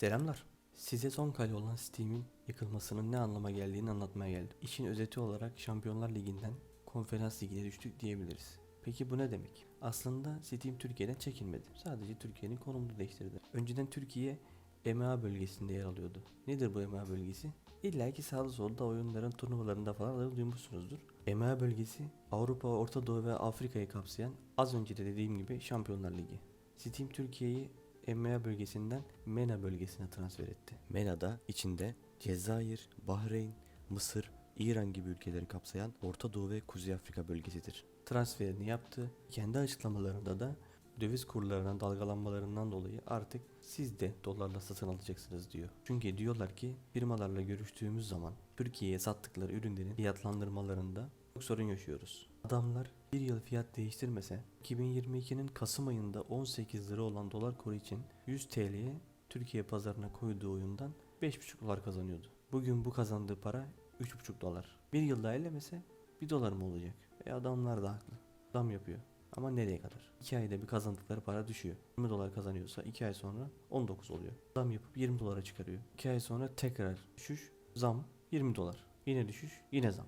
Selamlar. Size son kale olan Steam'in yıkılmasının ne anlama geldiğini anlatmaya geldim. İşin özeti olarak Şampiyonlar Ligi'nden Konferans Ligi'ne düştük diyebiliriz. Peki bu ne demek? Aslında Steam Türkiye'den çekilmedi. Sadece Türkiye'nin konumunu değiştirdi. Önceden Türkiye EMEA bölgesinde yer alıyordu. Nedir bu EMEA bölgesi? İlla ki sağda solda oyunların turnuvalarında falan da duymuşsunuzdur. EMEA bölgesi Avrupa, Orta Doğu ve Afrika'yı kapsayan az önce de dediğim gibi Şampiyonlar Ligi. Steam Türkiye'yi EMEA bölgesinden MENA bölgesine transfer etti. MENA'da içinde Cezayir, Bahreyn, Mısır, İran gibi ülkeleri kapsayan Orta Doğu ve Kuzey Afrika bölgesidir. Transferini yaptı. Kendi açıklamalarında da döviz kurlarının dalgalanmalarından dolayı artık siz de dolarla satın alacaksınız diyor. Çünkü diyorlar ki firmalarla görüştüğümüz zaman Türkiye'ye sattıkları ürünlerin fiyatlandırmalarında çok sorun yaşıyoruz. Adamlar bir yıl fiyat değiştirmese 2022'nin Kasım ayında 18 lira olan dolar kuru için 100 TL'ye Türkiye pazarına koyduğu oyundan 5,5 dolar kazanıyordu. Bugün bu kazandığı para 3,5 dolar. Bir yıl daha ellemese 1 dolar mı olacak? E adamlar da haklı. Zam yapıyor. Ama nereye kadar? 2 ayda bir kazandıkları para düşüyor. 20 dolar kazanıyorsa 2 ay sonra 19 oluyor. Zam yapıp 20 dolara çıkarıyor. 2 ay sonra tekrar düşüş, zam 20 dolar. Yine düşüş, yine zam.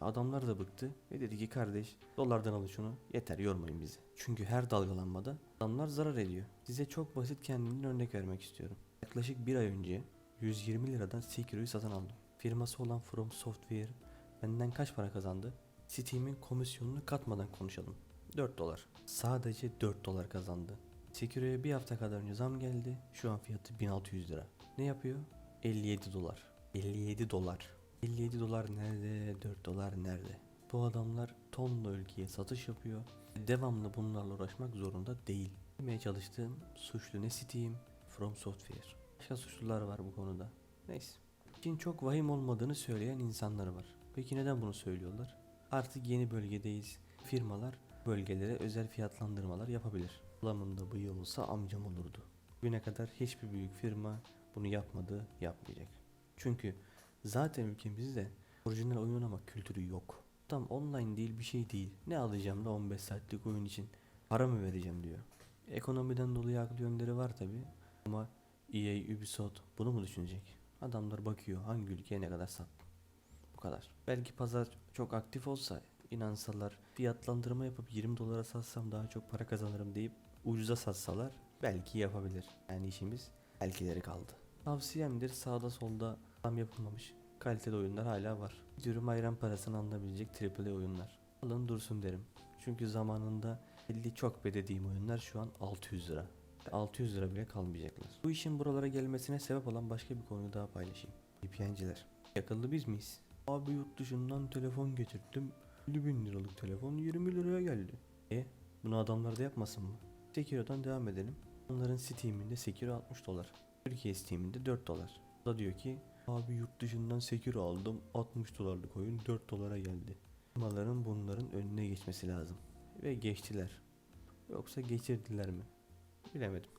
Adamlar da bıktı ve dedi ki kardeş dolardan alın şunu yeter yormayın bizi. Çünkü her dalgalanmada adamlar zarar ediyor. Size çok basit kendimden örnek vermek istiyorum. Yaklaşık bir ay önce 120 liradan Sekiro'yu satın aldım. Firması olan From Software benden kaç para kazandı? Steam'in komisyonunu katmadan konuşalım. 4 dolar. Sadece 4 dolar kazandı. Sekiro'ya bir hafta kadar önce zam geldi. Şu an fiyatı 1600 lira. Ne yapıyor? 57 dolar. 57 dolar. 57 dolar nerede? 4 dolar nerede? Bu adamlar tonla ülkeye satış yapıyor. Devamlı bunlarla uğraşmak zorunda değil. Demeye çalıştığım suçlu ne Steam, From Software. Başka suçlular var bu konuda. Neyse. İşin çok vahim olmadığını söyleyen insanlar var. Peki neden bunu söylüyorlar? Artık yeni bölgedeyiz. Firmalar bölgelere özel fiyatlandırmalar yapabilir. Adamın da bıyığı olsa amcam olurdu. Bugüne kadar hiçbir büyük firma bunu yapmadı, yapmayacak. Çünkü zaten ülkemizde orijinal oyun oynamak kültürü yok. Tam online değil bir şey değil. Ne alacağım da 15 saatlik oyun için para mı vereceğim diyor. Ekonomiden dolayı haklı yönleri var tabi. Ama EA, Ubisoft bunu mu düşünecek? Adamlar bakıyor hangi ülkeye ne kadar sattı. Bu kadar. Belki pazar çok aktif olsa inansalar fiyatlandırma yapıp 20 dolara satsam daha çok para kazanırım deyip ucuza satsalar belki yapabilir. Yani işimiz belkileri kaldı. Tavsiyemdir sağda solda tam yapılmamış kaliteli oyunlar hala var. Dürüm ayran parasını alınabilecek AAA oyunlar. Alın dursun derim. Çünkü zamanında 50 çok be dediğim oyunlar şu an 600 lira. 600 lira bile kalmayacaklar. Bu işin buralara gelmesine sebep olan başka bir konuyu daha paylaşayım. VPN'ciler. Yakıldı biz miyiz? Abi yurt dışından telefon getirdim. 50 bin liralık telefon 20 liraya geldi. E bunu adamlar da yapmasın mı? Sekiro'dan devam edelim. Onların Steam'inde Sekiro 60 dolar. Türkiye Steam'inde 4 dolar. O da diyor ki abi yurt dışından Sekiro aldım 60 dolarlık oyun 4 dolara geldi. Firmaların bunların önüne geçmesi lazım. Ve geçtiler. Yoksa geçirdiler mi? Bilemedim.